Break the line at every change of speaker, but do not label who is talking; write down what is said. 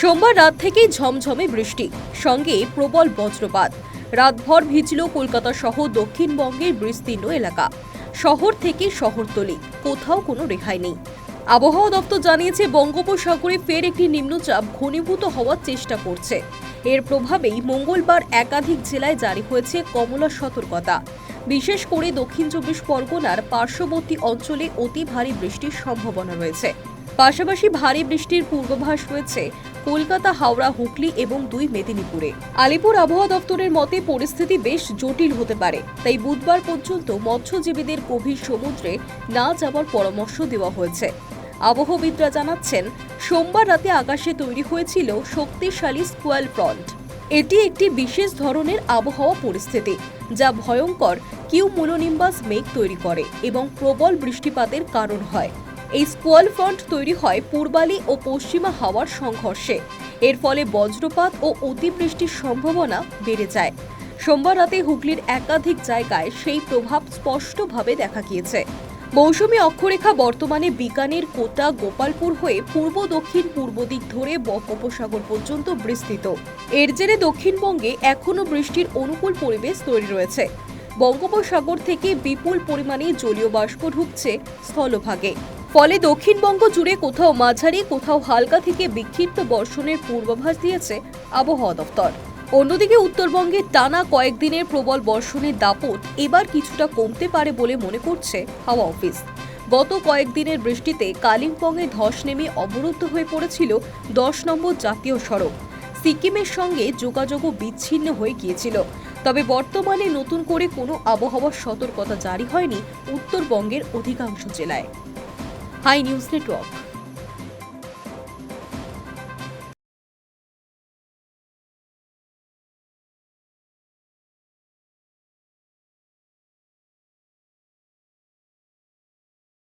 সোমবার রাত থেকেই ঝমঝমে বৃষ্টি, সঙ্গে প্রবল বজ্রপাত। রাতভর ভিজল কলকাতা সহ দক্ষিণবঙ্গের বিস্তীর্ণ এলাকা। শহর থেকে শহরতলি, কোথাও কোনো রেহাই নেই। আবহাওয়া দপ্তর জানিয়েছে, বঙ্গোপসাগরে ফের একটি নিম্নচাপ ঘনীভূত হওয়ার চেষ্টা করছে। এর প্রভাবেই মঙ্গলবার একাধিক জেলায় জারি হয়েছে কমলা সতর্কতা। বিশেষ করে দক্ষিণ চব্বিশ পরগনার পার্শ্ববর্তী অঞ্চলে অতি ভারী বৃষ্টির সম্ভাবনা রয়েছে। পাশাপাশি ভারী বৃষ্টির পূর্বাভাস রয়েছে কলকাতা, হাওড়া, হুগলি এবং দুই মেদিনীপুরে। আলিপুর আবহাওয়া দপ্তরের মতে পরিস্থিতি বেশ জটিল হতে পারে। তাই বুধবার পর্যন্ত মৎস্যজীবীদের গভীর সমুদ্রে না যাওয়ার পরামর্শ দেওয়া হয়েছে। আবহবিদরা জানাচ্ছেন, সোমবার রাতে আকাশে তৈরি হয়েছিল শক্তিশালী স্কোয়াল ফ্রন্ট। এটি একটি বিশেষ ধরনের আবহাওয়া পরিস্থিতি, যা ভয়ঙ্কর কিউমুলোনিম্বাস মেঘ তৈরি করে এবং প্রবল বৃষ্টিপাতের কারণ হয়। এই স্কোয়াল ফ্রন্ট তৈরি হয় পূর্বালি ও পশ্চিমা হাওয়ার সংঘর্ষে। এর ফলে বজ্রপাত ও অতিবৃষ্টির সম্ভাবনা বেড়ে যায়। সোমবার রাতে হুগলির একাধিক জায়গায় সেই প্রভাব স্পষ্টভাবে দেখা গিয়েছে। মৌসুমী অক্ষরেখা বর্তমানে বিকানের কোটা গোপালপুর হয়ে পূর্ব দক্ষিণ পূর্ব দিক ধরে বঙ্গোপসাগর পর্যন্ত বিস্তৃত। এর জেরে দক্ষিণবঙ্গে এখনও বৃষ্টির অনুকূল পরিবেশ তৈরি রয়েছে। বঙ্গোপসাগর থেকে বিপুল পরিমাণে জলীয় বাষ্প ঢুকছে স্থলভাগে। ফলে দক্ষিণবঙ্গ জুড়ে কোথাও মাঝারি, কোথাও হালকা থেকে বিক্ষিপ্ত বর্ষণের পূর্বাভাস দিয়েছে আবহাওয়া দপ্তর। অন্যদিকে উত্তরবঙ্গে টানা কয়েকদিনের প্রবল বর্ষণের দাপট এবার কিছুটা কমতে পারে বলে মনে করছে হাওয়া অফিস। গত কয়েকদিনের বৃষ্টিতে কালিম্পংয়ে ধস নেমে অবরুদ্ধ হয়ে পড়েছিল দশ নম্বর জাতীয় সড়ক। সিকিমের সঙ্গে যোগাযোগও বিচ্ছিন্ন হয়ে গিয়েছিল। তবে বর্তমানে নতুন করে কোনো আবহাওয়ার সতর্কতা জারি হয়নি উত্তরবঙ্গের অধিকাংশ জেলায়। High news network